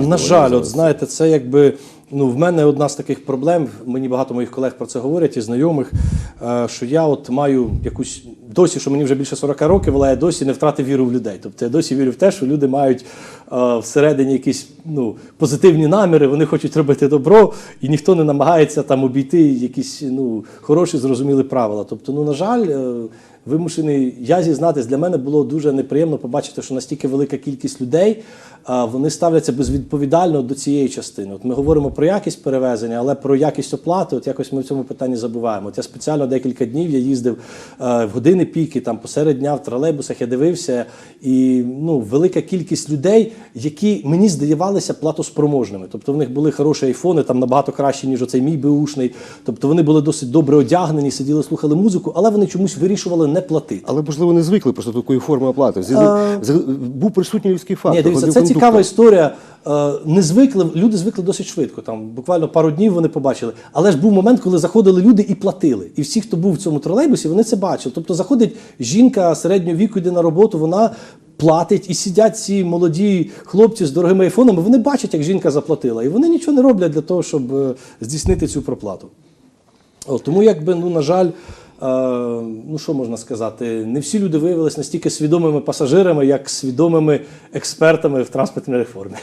На жаль, от знаєте, це якби ну в мене одна з таких проблем. Мені багато моїх колег про це говорять і знайомих. е, Що я от маю якусь досі, що мені вже більше 40 років, але я досі не втратив віру в людей. Тобто я досі вірю в те, що люди мають е, всередині якісь ну позитивні наміри, вони хочуть робити добро, і ніхто не намагається там обійти якісь ну хороші, зрозумілі правила. Тобто, ну на жаль. е, Вимушений я зізнатись, для мене було дуже неприємно побачити, що настільки велика кількість людей вони ставляться безвідповідально до цієї частини. От ми говоримо про якість перевезення, але про якість оплати, от якось ми в цьому питанні забуваємо. От я спеціально декілька днів я їздив е, в години піки, там посеред дня в тролейбусах я дивився, і ну велика кількість людей, які мені здавалися платоспроможними. Тобто в них були хороші айфони, там набагато кращі, ніж оцей мій беушний. Тобто вони були досить добре одягнені, сиділи, слухали музику, але вони чомусь вирішували не платити. Але можливо не звикли просто до такої форми оплати. Зі- з- Був присутній людський фактор. Ні, дивіться, це. Цікава історія. Е, Не звикли, люди звикли досить швидко. Там буквально пару днів вони побачили. Але ж був момент, коли заходили люди і платили. І всі, хто був в цьому тролейбусі, вони це бачили. Тобто заходить жінка середнього віку, йде на роботу, вона. Платить і сидять ці молоді хлопці з дорогими айфонами. Вони бачать, як жінка заплатила, і вони нічого не роблять для того, щоб е, здійснити цю проплату. О, тому, якби, ну, на жаль, ну що можна сказати, не всі люди виявилися настільки свідомими пасажирами, як свідомими експертами в транспортній реформі.